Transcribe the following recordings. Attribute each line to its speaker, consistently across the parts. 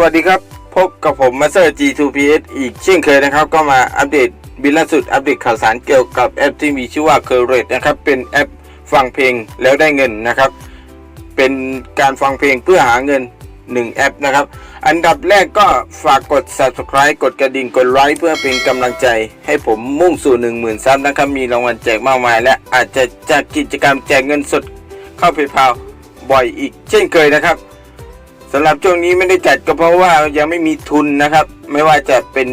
Speaker 1: วัสดีครับ พบกับผมมาสเตอร์ G2PS อีกเช่นเคยนะครับ ก็มาอัปเดตบิลล่าสุดอัปเดตข่าวสารเกี่ยวกับแอปที่มีชื่อว่า c u r r a t e นะครับ เป็นแอปฟังเพลงแล้วได้เงินนะครับ เป็นการฟังเพลงเพื่อหาเงิน 1 แอปนะครับ อันดับแรกก็ฝากกด subscribe กดกระดิ่งกดไลค์เพื่อเป็นกำลังใจ ให้ผมมุ่งสู่ 10,000ซับนะครับ มีรางวัลแจกมากมาย และอาจจะจัดกิจกรรมแจกเงินสดเข้าเพย์พาบ่อยอีกเช่นเคยนะครับ สำหรับช่วงนี้ไม่ได้จัดก็เพราะว่ายังไม่มีทุนนะครับ ไม่ว่าจะเป็น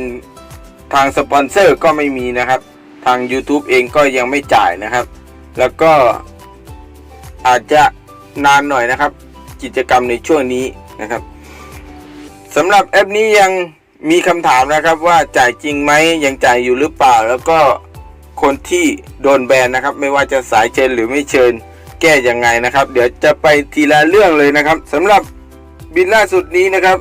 Speaker 1: ทางสปอนเซอร์ก็ไม่มีนะครับ ทาง YouTube เองก็ยังไม่จ่ายนะครับ แล้วก็อาจจะนานหน่อยนะครับ กิจกรรมในช่วงนี้นะครับสำหรับแอปนี้ยังมีคำถามนะครับว่าจ่ายจริงไหมยังจ่ายอยู่หรือเปล่า แล้วก็คนที่โดนแบนนะครับ ไม่ว่าจะสายเชิญหรือไม่เชิญ แก้ยังไงนะครับ เดี๋ยวจะไปทีละเรื่องเลยนะครับสำหรับ บินล่าสุดนี้นะครับ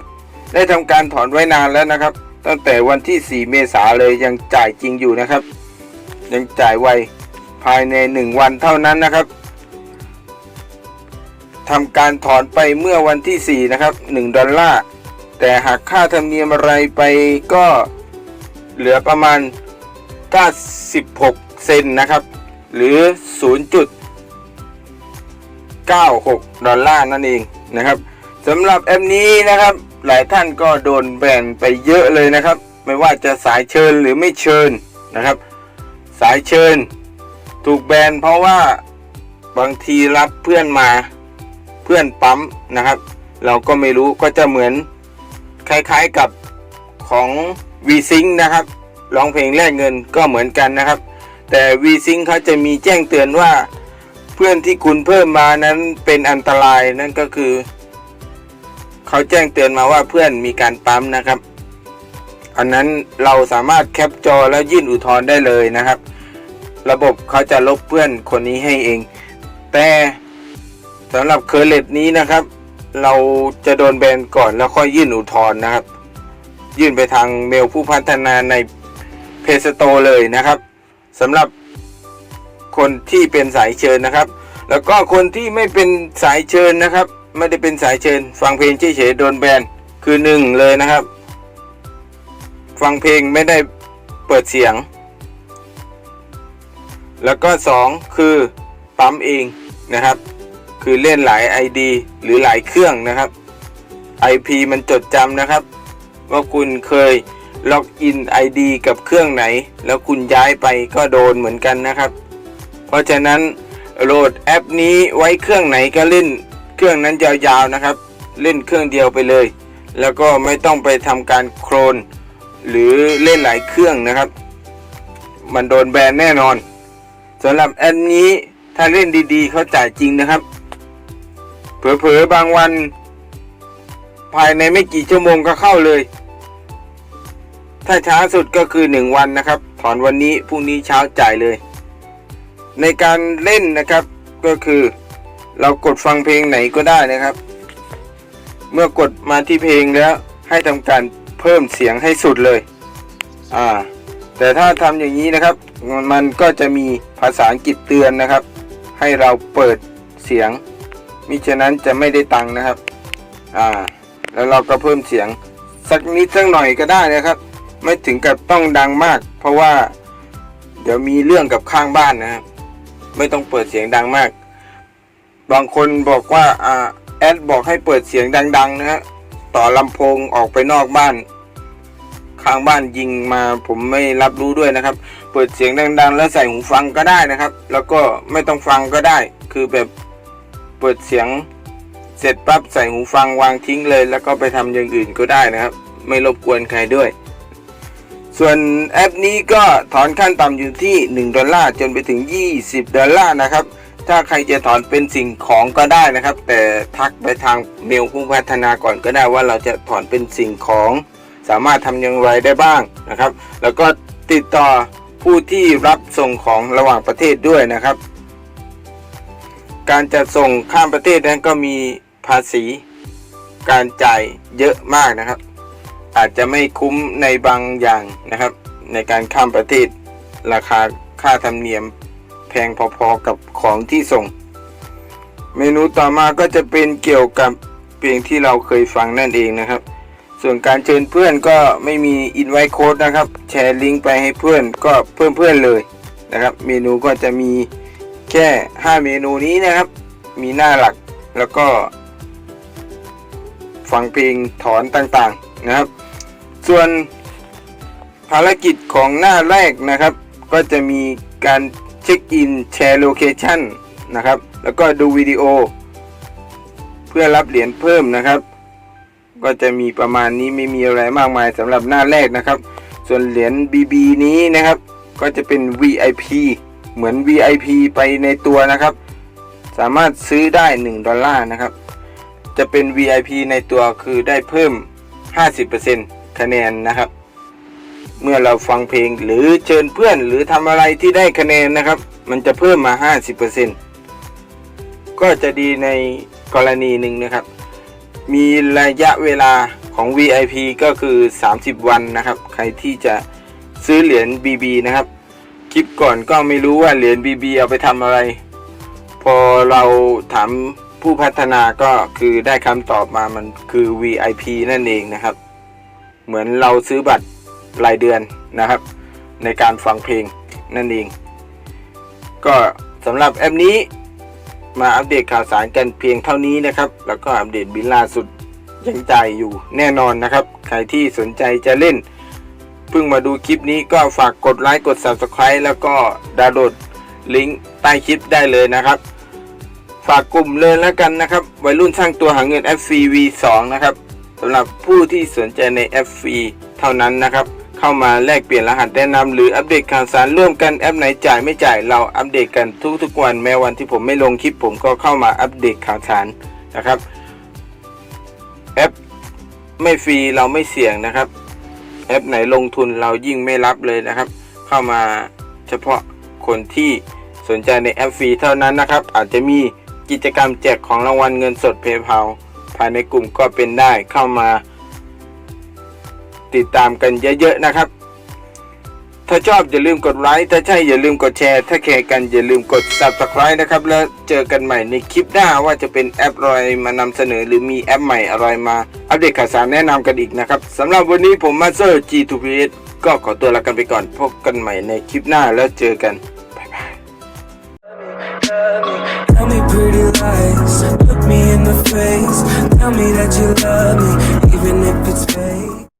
Speaker 1: ได้ทำการถอนไว้นานแล้วนะครับ ตั้งแต่วันที่ 4 เมษาเลยยังจ่ายจริงอยู่นะครับ ยังจ่ายไวภายใน 1 วันเท่านั้นนะครับทำการถอนไปเมื่อวันที่ 4 นะครับ 1 ดอลลาร์ แต่หากค่าธรรมเนียมอะไรไปก็เหลือประมาณ 96 เซนนะครับ หรือ 0.96 ดอลลาร์นั่นเองนะครับ สำหรับแอปนี้นะครับ หลายท่านก็โดนแบนไปเยอะเลยนะครับ ไม่ว่าจะสายเชิญหรือไม่เชิญนะครับ สายเชิญ ถูกแบนเพราะว่าบางทีรับเพื่อนมาเพื่อนปั๊มนะครับ เราก็ไม่รู้ก็จะเหมือนคล้ายๆกับของ v s y n c นะครับร้องเพลงแลกเงินก็เหมือนกันนะครับ แต่ v s y n c เขาจะมีแจ้งเตือนว่า เพื่อนที่คุณเพิ่มมานั้นเป็นอันตรายนั่นก็คือ เขาแจ้งเตือนมาว่าเพื่อนมีการปั๊มนะครับ อันนั้นเราสามารถแคปจอแล้วยื่นอุทธรณ์ได้เลยนะครับ ระบบเขาจะลบเพื่อนคนนี้ให้เอง แต่สำหรับเคอร์เลตนี้นะครับ เราจะโดนแบนก่อนแล้วค่อยยื่นอุทธรณ์นะครับ ยื่นไปทางเมลผู้พัฒนาในเพจสโตเลยนะครับสำหรับคนที่เป็นสายเชิญนะครับ แล้วก็คนที่ไม่เป็นสายเชิญนะครับ ไม่ได้เป็นสายเชิญ ฟังเพลงเฉยๆโดนแบนคือหนึ่งเลยนะครับ ฟังเพลงไม่ได้เปิดเสียง แล้วก็สองคือปั๊มเองนะครับ คือเล่นหลาย ID หรือหลายเครื่องนะครับ IP มันจดจำนะครับ ว่าคุณเคยล็อกอิน ID กับเครื่องไหน แล้วคุณย้ายไปก็โดนเหมือนกันนะครับ เพราะฉะนั้นโหลดแอปนี้ไว้เครื่องไหนก็เล่น เครื่องนั้นยาวๆนะครับ เล่นเครื่องเดียวไปเลย แล้วก็ไม่ต้องไปทำการโครน หรือเล่นหลายเครื่องนะครับ มันโดนแบนแน่นอนสำหรับแอปนี้ถ้าเล่นดีๆเขาจ่ายจริงนะครับ เผลอๆบางวัน ภายในไม่กี่ชั่วโมงก็เข้าเลย ถ้าช้าสุดก็คือ 1 วันนะครับ ถอนวันนี้พรุ่งนี้เช้าจ่ายเลย ในการเล่นนะครับก็คือ เรากดฟังเพลงไหนก็ได้นะครับ เมื่อกดมาที่เพลงแล้วให้ทำการเพิ่มเสียงให้สุดเลย อ่า แต่ถ้าทำอย่างนี้นะครับ มันก็จะมีภาษาอังกฤษเตือนนะครับ ให้เราเปิดเสียง มิฉะนั้นจะไม่ได้ตังค์นะครับ อ่า แล้วเราก็เพิ่มเสียงสักนิดสักหน่อยก็ได้นะครับ ไม่ถึงกับต้องดังมาก เพราะว่า เดี๋ยวมีเรื่องกับข้างบ้านนะครับ ไม่ต้องเปิดเสียงดังมาก บางคนบอกว่าอ่าแอดบอกให้เปิดเสียงดัง ๆ นะฮะต่อลำโพงออกไปนอกบ้าน ข้างบ้านยิงมาผมไม่รับรู้ด้วยนะครับ เปิดเสียงดัง ๆ แล้วใส่หูฟังก็ได้นะครับ แล้วก็ไม่ต้องฟังก็ได้ คือแบบเปิดเสียงเสร็จปั๊บใส่หูฟังวางทิ้งเลย แล้วก็ไปทำอย่างอื่นก็ได้นะครับ ไม่รบกวนใครด้วย ส่วนแอปนี้ก็ถอนขั้นต่ำอยู่ที่ 1 ดอลลาร์จนไปถึง 20 ดอลลาร์นะครับ ถ้าใครจะถอนเป็นสิ่งของก็ได้นะครับ แต่ทักไปทางเมลผู้พัฒนาก่อนก็ได้ว่าเราจะถอนเป็นสิ่งของ สามารถทำอย่างไรได้บ้างนะครับ แล้วก็ติดต่อผู้ที่รับส่งของระหว่างประเทศด้วยนะครับ การจะส่งข้ามประเทศนั้นก็มีภาษี การจ่ายเยอะมากนะครับ อาจจะไม่คุ้มในบางอย่างนะครับ ในการข้ามประเทศราคาค่าธรรมเนียม แพงพอๆกับของที่ส่ง เมนูต่อมาก็จะเป็นเกี่ยวกับเพลงที่เราเคยฟังนั่นเองนะครับ ส่วนการเชิญเพื่อนก็ไม่มีอินไวโค้ดนะครับ แชร์ลิงก์ไปให้เพื่อนก็เพิ่มเพื่อนเลยนะครับ เมนูก็จะมีแค่ 5 เมนูนี้นะครับ มีหน้าหลักแล้วก็ฟังเพลงถอนต่างๆนะครับ ส่วนภารกิจของหน้าแรกนะครับ ก็จะมีการ ช็คอินแชร์โลเคชันนะครับ แล้วก็ดูวิดีโอ เพื่อรับเหรียญเพิ่มนะครับ ก็จะมีประมาณนี้ไม่มีอะไรมากมายสำหรับหน้าแรกนะครับ ส่วนเหรียญ BB นี้นะครับ ก็จะเป็น VIP เหมือน VIP ไปในตัวนะครับ สามารถซื้อได้ 1 ดอลลาร์นะครับ จะเป็น VIP ในตัวคือได้เพิ่ม 50%คะแนนนะครับ เมื่อเราฟังเพลงหรือเชิญเพื่อนหรือทำอะไรที่ได้คะแนนนะครับ มันจะเพิ่มมา 50%ก็จะดีในกรณีหนึ่งนะครับ มีระยะเวลาของ VIP ก็คือ 30 วันนะครับ ใครที่จะซื้อเหรียญ BB นะครับ คลิปก่อนก็ไม่รู้ว่าเหรียญ BB เอาไปทำอะไร พอเราถามผู้พัฒนาก็คือได้คำตอบมามันคือ VIP นั่นเองนะครับ เหมือนเราซื้อบัตร รายเดือนนะครับ ในการฟังเพลงนั่นเอง ก็สำหรับแอปนี้มาอัปเดตข่าวสารกันเพียงเท่านี้นะครับ แล้วก็อัปเดตบิลล่าสุดยังจ่ายอยู่แน่นอนนะครับ ใครที่สนใจจะเล่น เพิ่งมาดูคลิปนี้ก็ฝากกดไลค์กด Subscribe แล้วก็ดาวน์โหลดลิงก์ใต้คลิปได้เลยนะครับ ฝากกลุ่มเลยแล้วกันนะครับ วัยรุ่นสร้างตัวหาเงิน FCV2 นะครับสำหรับผู้ที่สนใจใน FV เท่านั้นนะครับ เข้ามาแลกเปลี่ยนรหัสแนะนำหรืออัปเดตข่าวสารร่วมกันแอปไหนจ่ายไม่จ่ายเราอัปเดตกันทุกๆวันแม้วันที่ผมไม่ลงคลิปผมก็เข้ามาอัปเดตข่าวสารนะครับ แอปไม่ฟรีเราไม่เสี่ยงนะครับ แอปไหนลงทุนเรายิ่งไม่รับเลยนะครับ เข้ามาเฉพาะคนที่สนใจในแอปฟรีเท่านั้นนะครับ อาจจะมีกิจกรรมแจกของรางวัลเงินสดเพย์เพาภายในกลุ่มก็เป็นได้เข้ามา ติดตามกันเยอะๆนะครับ ถ้าชอบอย่าลืมกดไลค์ถ้าใช่อย่าลืมกดแชร์ ถ้าแคร์กันอย่าลืมกด subscribe นะครับ แล้วเจอกันใหม่ในคลิปหน้าว่าจะเป็นแอปอะไรมานำเสนอ หรือมีแอปใหม่อะไรมา อัปเดตข่าวสารแนะนำกันอีกนะครับสำหรับวันนี้ผมมาเตอร์ G2PS ก็ขอตัวลากันไปก่อนพบกันใหม่ในคลิปหน้าแล้วเจอกันบ๊ายบาย
Speaker 2: Tell me pretty lies, look me in the face. Tell me that you love me, even if it's fake.